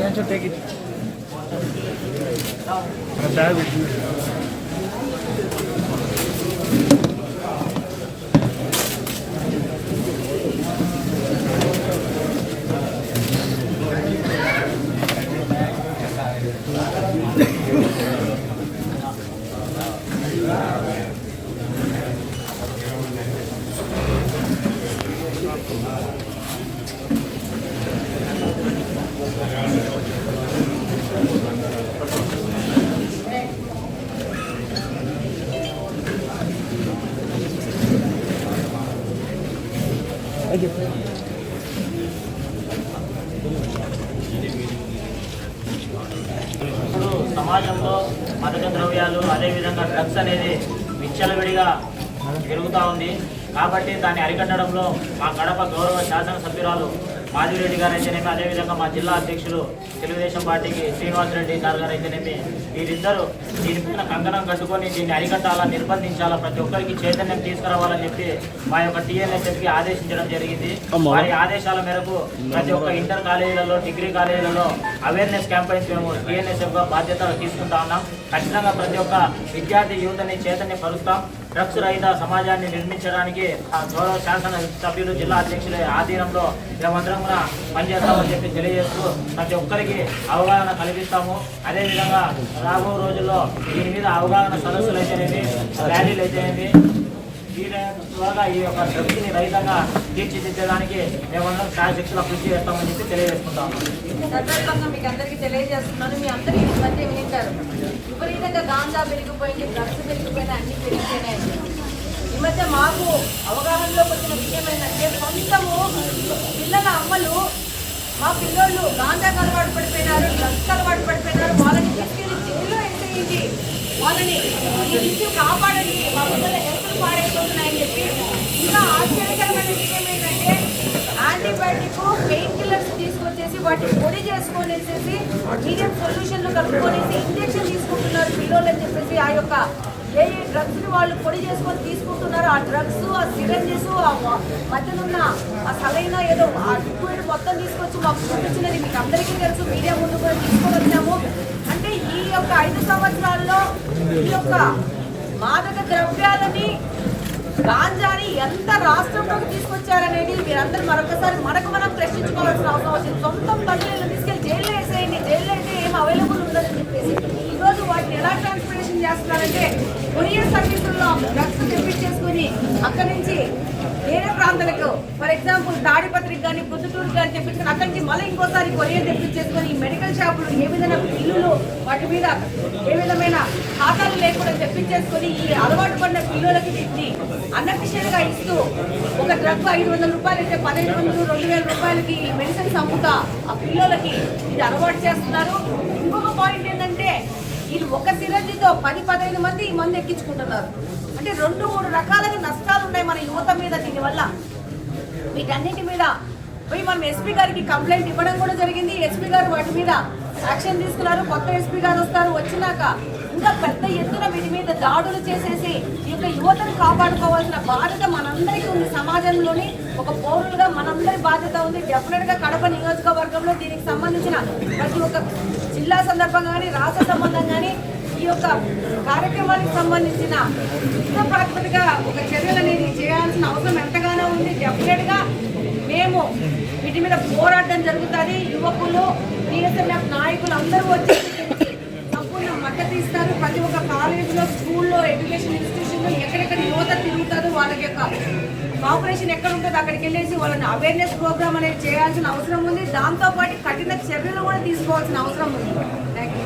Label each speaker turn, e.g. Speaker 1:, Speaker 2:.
Speaker 1: Yeah, just take it. I'm tired with you. Thank you.
Speaker 2: ఇప్పుడు సమాజంలో మదక ద్రవ్యాలు అదేవిధంగా డ్రగ్స్ అనేది విచ్చలవిడిగా పెరుగుతూ ఉంది కాబట్టి దాన్ని అరికట్టడంలో మా కడప గౌరవ శాసనసభ్యురాలు మాధవిరెడ్డి గారు అయితేనేమి అదేవిధంగా మా జిల్లా అధ్యక్షులు తెలుగుదేశం పార్టీకి శ్రీనివాసరెడ్డి గారు గారు అయితేనేమి వీరిద్దరూ దీనిపైన కంకణం కట్టుకొని దీన్ని అరికట్టాలా నిర్బంధించాలా ప్రతి ఒక్కరికి చైతన్యం తీసుకురావాలని చెప్పి మా యొక్క టీఎన్ఎస్ఎఫ్కి ఆదేశించడం జరిగింది. వారి ఆదేశాల మేరకు ప్రతి ఒక్క ఇంటర్ కాలేజీలలో డిగ్రీ కాలేజీలలో అవేర్నెస్ క్యాంపెయిన్స్ మేము టీఎన్ఎస్ఎఫ్గా బాధ్యత తీసుకుంటా ఉన్నాం. ఖచ్చితంగా ప్రతి ఒక్క విద్యార్థి యువతని చైతన్యపరుస్తాం. డ్రగ్స్ రహిత సమాజాన్ని నిర్మించడానికి ఆ గౌరవ శాసన సభ్యులు జిల్లా అధ్యక్షుల ఆధీనంలో మేమందరం కూడా పనిచేస్తామని చెప్పి తెలియజేస్తూ ప్రతి ఒక్కరికి అవగాహన కల్పిస్తాము. అదేవిధంగా రాబో రోజుల్లో దీని మీద అవగాహన సదస్సులు అయితేనేమి ర్యాలీలు అయితేనేమి దీని ఈ యొక్క డ్రగ్స్ని రహితంగా తీర్చిదిద్దడానికి మేమందరం శాయశక్తుల కృషి చేస్తామని చెప్పి తెలియజేసుకుంటాము.
Speaker 3: సందర్భంగా మీకు అందరికీ తెలియజేస్తున్నాను. మీ అందరికీ ఈ మధ్య వినింటారు. విపరీతంగా గాంజా పెరిగిపోయింది డ్రగ్స్ పెరిగిపోయినా అన్ని పెరిగిపోయినాయి. ఈ మధ్య మాకు అవగాహనలోకి వచ్చిన విషయం ఏంటంటే సొంతము పిల్లల అమ్మలు మా పిల్లోళ్ళు గాంజాకు అలవాటు పడిపోయినారు డ్రగ్స్ అలవాటు పడిపోయినారు. వాళ్ళని తీసుకెళ్ళి జైల్లో ఎంటేయండి వాళ్ళని ఈ విషయం కాపాడండి మా పిల్లల హెల్త్ పాడైపోతున్నాయని చెప్పి ఇంకా ఆశ్చర్యకరమైన విషయం ఏంటంటే యాంటీబయాటిక్ పెయిన్ కిల్లర్స్ తీసుకొచ్చేసి వాటిని పొడి చేసుకొనేసేసి మీడియం సొల్యూషన్లు కలుపుకొనేసి ఇంజెక్షన్ తీసుకుంటున్నారు పిల్లలు అని చెప్పేసి ఆ యొక్క ఏ ఏ డ్రగ్స్ని వాళ్ళు పొడి చేసుకొని తీసుకుంటున్నారు ఆ డ్రగ్స్ ఆ సిరంజెస్ ఆ మ- మధ్యన ఉన్న ఆ సలైన ఏదో ఆ లిక్విడ్ మొత్తం తీసుకొచ్చి మాకు చూపించినది మీకు అందరికీ తెలుసు మీడియా ముందు కూడా తీసుకొని వచ్చాము. అంటే ఈ యొక్క ఐదు సంవత్సరాల్లో ఈ యొక్క మాదక ద్రవ్యాలని గాంజాని ఎంత రాష్ట్రంలోకి తీసుకొచ్చారనేది మీరందరూ మరొకసారి మనకు మనం ప్రశ్నించుకోవాల్సిన అవసరం వచ్చింది. సొంతం బంధువులను తీసుకెళ్ళి జైల్లో వేసేయండి. జైల్లో అయితే ఏం అవైలబుల్ ఉండదని చెప్పేసి ఈరోజు వాటిని ఎలా ట్రాన్స్పోర్టేషన్ చేస్తున్నారంటే కొరియర్ సర్వీసుల్లో డ్రగ్స్ తెప్పించేసుకుని అక్కడి నుంచి వేరే ప్రాంతాలకు ఫర్ ఎగ్జాంపుల్ తాడిపత్రికి కానీ పొద్దుటూరు కానీ తెప్పించుకుని అక్కడి నుంచి మళ్ళీ ఇంకోసారి కొరియర్ తెప్పించేసుకొని ఈ ఏ విధమైన బిల్లులు వాటి మీద ఏ విధమైన ఖాతాలు లేకుండా తెప్పించేసుకొని ఈ అలవాటు పడిన పిల్లలకి వీటిని అన్నఫిషియల్ ఇస్తూ ఒక డ్రగ్ ఐదు వందల రూపాయలు అయితే పదిహేను వందలు రెండు వేల రూపాయలకి మెడిసిన్స్ అమ్ముతా ఆ పిల్లలకి ఇది అలవాటు చేస్తున్నారు. ఇంకొక పాయింట్ ఏంటంటే ఇది ఒక సిరంజితో పది పదహైదు మంది ఈ మంది ఎక్కించుకుంటున్నారు. అంటే రెండు మూడు రకాలుగా నష్టాలు ఉన్నాయి మన యువత మీద దీనివల్ల. వీటన్నిటి మీద పోయి మనం ఎస్పీ గారికి కంప్లైంట్ ఇవ్వడం కూడా జరిగింది. ఎస్పీ వాటి మీద యాక్షన్ తీసుకున్నారు. కొత్త ఎస్పీ గారు వస్తారు. వచ్చినాక ఇంకా పెద్ద ఎత్తున వీటి మీద దాడులు చేసేసి ఈ యొక్క యువతను కాపాడుకోవాల్సిన బాధ్యత మనందరికీ ఉంది. సమాజంలోని ఒక పౌరులుగా మనందరి బాధ్యత ఉంది. డెఫినెట్గా కడప నియోజకవర్గంలో దీనికి సంబంధించిన ప్రతి ఒక్క జిల్లా సందర్భంగా కానీ రాష్ట్ర సంబంధం కానీ ఈ యొక్క కార్యక్రమానికి సంబంధించిన యుద్ధ ఒక చర్యలు అనేది చేయాల్సిన అవసరం ఎంతగానో ఉంది. డెఫినెట్గా మేము వీటి మీద పోరాటం జరుగుతుంది. యువకులు టీఎస్ఎంఎఫ్ నాయకులు అందరూ వచ్చి సంపూర్ణ మద్దతు ఇస్తారు. ప్రతి ఒక్క కాలేజీలో స్కూల్లో ఎడ్యుకేషన్ ఇన్స్టిట్యూషన్లో ఎక్కడెక్కడ యువత తిరుగుతారో వాళ్ళకి యొక్క ఆపరేషన్ ఎక్కడ ఉంటుందో అక్కడికి వెళ్ళేసి వాళ్ళని అవేర్నెస్ ప్రోగ్రామ్ అనేది చేయాల్సిన అవసరం ఉంది. దాంతోపాటు కఠిన చర్యలు కూడా తీసుకోవాల్సిన అవసరం ఉంది. Thank you